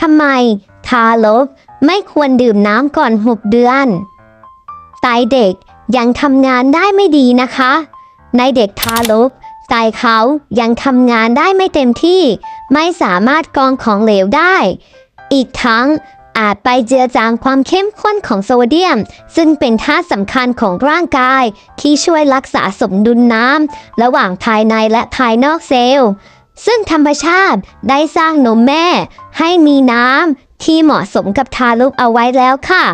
ทำไมทารกไม่ควรดื่มน้ำก่อน 6 เดือน ไตเด็กยังทำงานได้ไม่ดีนะคะ ในเด็กทารกไตเขายังทำงานได้ไม่เต็มที่ ไม่สามารถกรองของเหลวได้ อีกทั้งอาจไปเจือจางความเข้มข้นของโซเดียม ซึ่งเป็นธาตุสำคัญของร่างกาย ที่ช่วยรักษาสมดุลน้ำระหว่างภายในและภายนอกเซลล์ ซึ่งธรรมชาติได้สร้างนมแม่ ให้มีน้ำที่เหมาะสมกับทารกเอาไว้แล้วค่ะ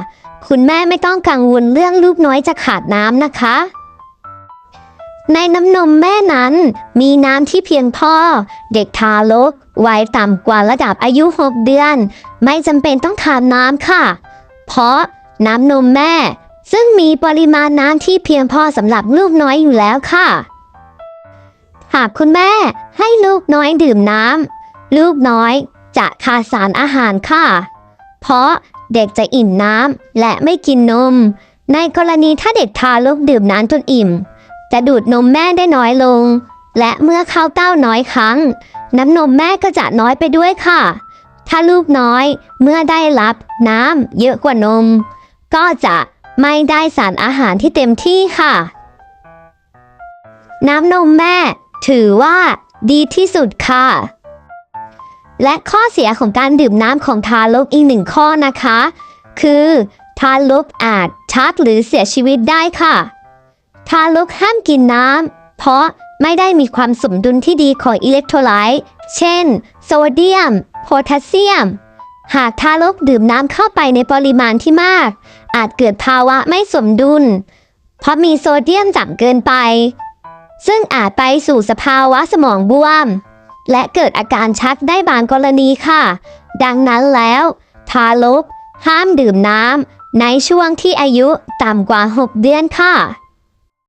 คุณแม่ไม่ต้องกังวลเรื่องลูกน้อยจะขาดน้ำนะคะ ในน้ำนมแม่นั้น มีน้ำที่เพียงพอ เด็กทารกวัยต่ำกว่าระดับอายุ 6 เดือน ไม่จำเป็นต้องทานน้ำค่ะ เพราะน้ำนมแม่ ซึ่งมีปริมาณน้ำที่เพียงพอสำหรับลูกน้อยอยู่แล้วค่ะ หากคุณแม่ให้ลูกน้อยดื่มน้ำลูกน้อยจะขาดสารอาหารค่ะ เพราะเด็กจะอิ่มน้ำและไม่กินนม ในกรณีถ้าเด็กทารกดื่มน้ำจนอิ่ม จะดูดนมแม่ได้น้อยลง และเมื่อเข้าเต้าน้อยครั้ง น้ำนมแม่ก็จะน้อยไปด้วยค่ะ ถ้าลูกน้อยเมื่อได้รับน้ำเยอะกว่านม ก็จะไม่ได้สารอาหารที่เต็มที่ค่ะ น้ำนมแม่ ถือว่าดีที่สุดค่ะ และข้อเสียของการดื่มน้ำของทารกอีกหนึ่งข้อนะคะ คือทารกอาจชักหรือเสียชีวิตได้ค่ะ ทารกห้ามกินน้ำเพราะไม่ได้มีความสมดุลที่ดีของอิเล็กโทรไลต์เช่น โซเดียม โพแทสเซียม หากทารกดื่มน้ำเข้าไปในปริมาณที่มาก อาจเกิดภาวะไม่สมดุล เพราะมีโซเดียมต่ำเกินไป ซึ่งอาจไปสู่สภาวะสมองบวม และเกิดอาการชักได้บางกรณีค่ะ ดังนั้นแล้ว ทารกห้ามดื่มน้ำในช่วงที่อายุต่ำกว่า 6 เดือนค่ะ